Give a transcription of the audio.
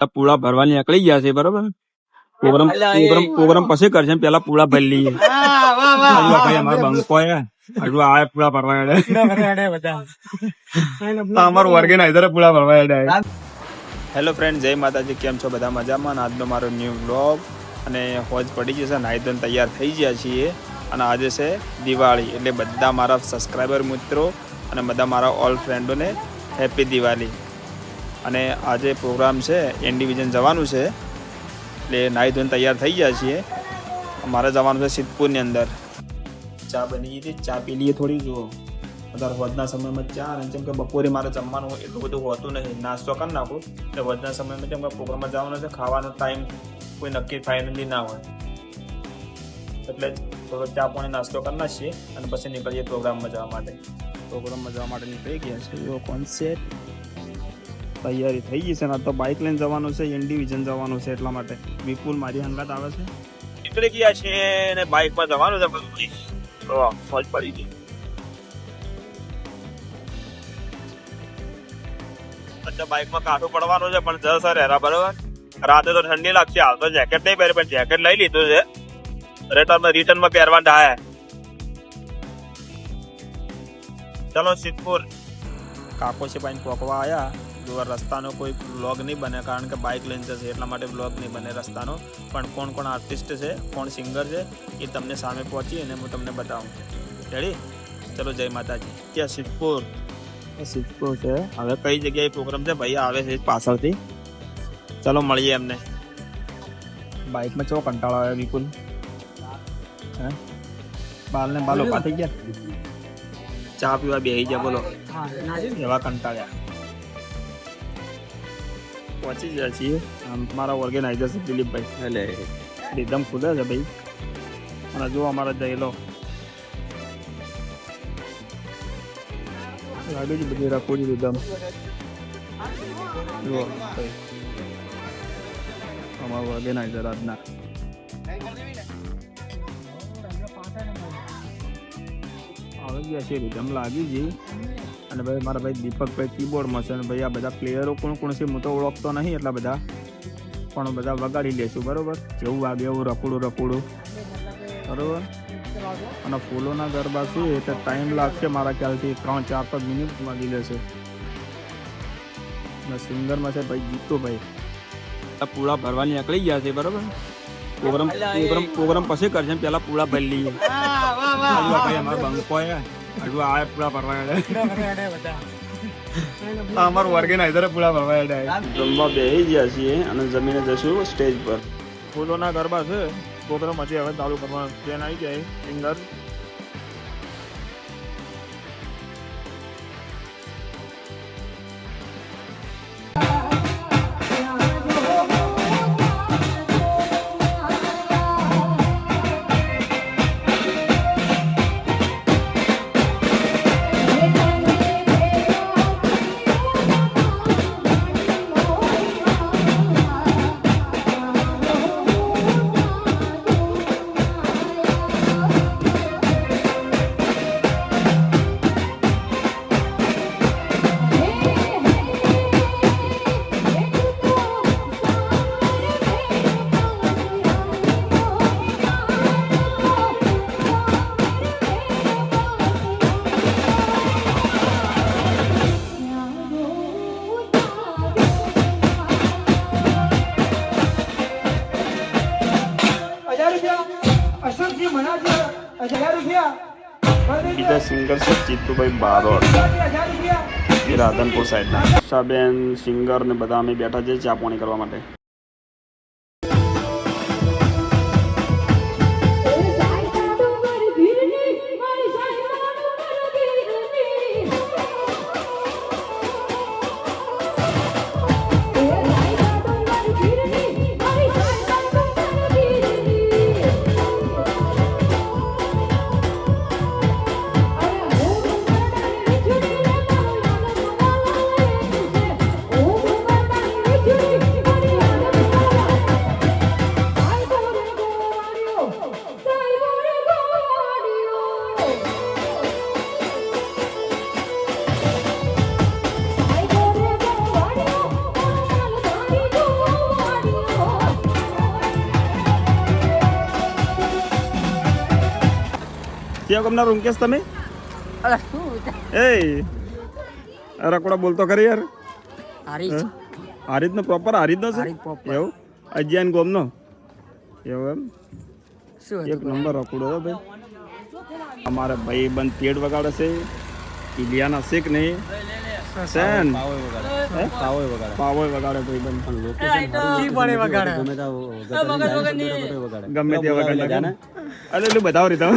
આ પૂળા ભરવાની નીકળી ગયા છે બરોબર? પ્રોગ્રામ પ્રોગ્રામ પ્રોગ્રામ પછી કરશે પેલા પૂળા ભરી લઈએ. પૂળા ભરવા અમારું ઓર્ગેનાઇઝર પૂળા ભરવા હેલો ફ્રેન્ડ જય માતાજી કેમ છો બધા મજામાં? આજનો મારો ન્યૂ બ્લોગ અને હોજ પડી ગયો છે નાહી ધોઈને તૈયાર થઈ ગયા છીએ. અને આજે છે દિવાળી એટલે બધા મારા સબસ્ક્રાઈબર મિત્રો અને બધા મારા ઓલ ફ્રેન્ડોને હેપી દિવાળી. અને આજે પ્રોગ્રામ છે એન ડિવિઝન જવાનું છે. એટલે નાહી ધોઈને તૈયાર થઈ ગયા છીએ. મારે જવાનું છે સિદ્ધપુરની અંદર. ચા બની ગઈ હતી, ચા પી લઈએ થોડી, જુઓ. અત્યારે વધના સમયમાં ચા અને જેમ કે બપોરે મારે જમવાનું એટલું બધું હોતું નથી નાસ્તો કરી નાખું, એટલે વધના સમયમાં જેમ કે પ્રોગ્રામમાં જવાનું છે, ખાવાનો ટાઈમ કોઈ નક્કી ફાઇનલી ના હોય. એટલે થોડો ચા પાણી નાસ્તો કરી નાખીએ અને પછી નીકળીએ પ્રોગ્રામમાં જવા માટે. પ્રોગ્રામમાં જવા માટે નીકળી ગયા છે એવો કોન્સેપ્ટ તૈયારી થઈ ગઈ છે ને તો બાઇક લઈને જવાનું છે ઇન્ડિવિઝન જવાનું છે એટલા માટે. વિપુલ મારી હંગાત આવે છે? નીકળી ગયા છે અને બાઇકમાં જવાનું છે બધું તો ફોજ પડી ગઈ અચ્છા બાઇકમાં કાઠું પડવાનું છે પણ જશે હેરા બરોબર? રાતે તો ઠંડી લાગશે હાલ તો જેકેટ નહીં પહેરે પણ જેકેટ લઈ લીધું છે. રિટર્નમાં રિટર્નમાં પહેરવા થાય. ચલો સિદ્ધપુર. કાકોશીબાઈ પોકવા આવ્યા જો રસ્તાનો કોઈ બ્લોગ નહીં બને કારણ કે બાઇક લઈને જશે એટલા માટે બ્લોગ નહીં બને રસ્તાનો. પણ કોણ કોણ આર્ટિસ્ટ છે કોણ સિંગર છે એ તમને સામે પહોંચી અને હું તમને બતાવું. રેડી ચલો જય માતાજી. ત્યાં સિદ્ધપુર સિદ્ધપુર છે. હવે કઈ જગ્યાએ પ્રોગ્રામ છે? ભાઈ આવે છે પાછળથી. ચલો મળીએ એમને. બાઇકમાં ચો કંટાળો આવે વિપુલ? હે? બાલને બાલ ઊભા થઈ ગયા? ચા પીવા બેહી ગયા બોલો. એવા કંટાળ્યા. પહોંચી ગયા છીએ. મારા ઓર્ગેનાઇઝર છે દિલીપભાઈ. એટલે એકદમ ખુલે છે ભાઈ. અને જો અમારા જયેલો લાગે છે બધી રાખોડી એકદમ. જુઓ ભાઈ. અમારો ઓર્ગેનાઇઝર આજના. આવી ગયા છે એકદમ લાગી ગઈ. અને ભાઈ મારા ભાઈ દીપકભાઈ કીબોર્ડમાં છે અને ભાઈ આ બધા પ્લેયરો કોણ કોણ છે હું તો ઓળખતો નહીં એટલા બધા. પણ બધા વગાડી લેશું બરાબર? જેવું વાગે એવું રકુડું રકુડું બરાબર? અને ફૂલોના ગરબા શું એટલે ટાઈમ લાગશે મારા ખ્યાલથી ત્રણ ચાર પાંચ મિનિટ વાગી લેશે. અને સિંગરમાં છે ભાઈ જીતુભાઈ આ પૂળા ભરવાની નીકળી ગયા છે બરાબર? પ્રોગ્રામ પ્રોગ્રામ પ્રોગ્રામ પછી કરશે પેલા પૂળા ભરી લઈએ. અમારો બંકો હજુ આ પૂરા ભરવા હેડે અમારું ઓર્ગેનાઇઝર પૂળા ભરવા હેડે જમવા બેસી ગયા છીએ અને જમીને જશું સ્ટેજ પર. ફૂલોના ગરબા છે. પ્રોગ્રામ હજી હવે ચાલુ કરવાનો ટ્રેન આવી જાય. સિંગર. અશોકજી મનાજી હજાર રૂપિયા. બીજા સિંગર છે જીતુભાઈ બારોટ. એ રાધનપુર સાઈડના. શાબેન સિંગર ને બધા અમે બેઠા છે ચા પાણી કરવા માટે. ક્યાં ગમના રૂમકેશ તમે? એ રકોડા બોલતો ખરી યાર. હારી નો પ્રોપર પ્રોપર હારીજનો છે. એવું? અજ્યાન ગોમનો? એવું એમ? એક નંબર રકુડો હો ભાઈ. અમારે ભાઈ બંધ પેડ વગાડે છે. ઇલિયાના શેક નહીં. સેન. હે? પાવોય વગાડે ભાઈ બંધ કી પડે વગાડે ગમે તે વગાડે અરે એટલું બતાવો રીતા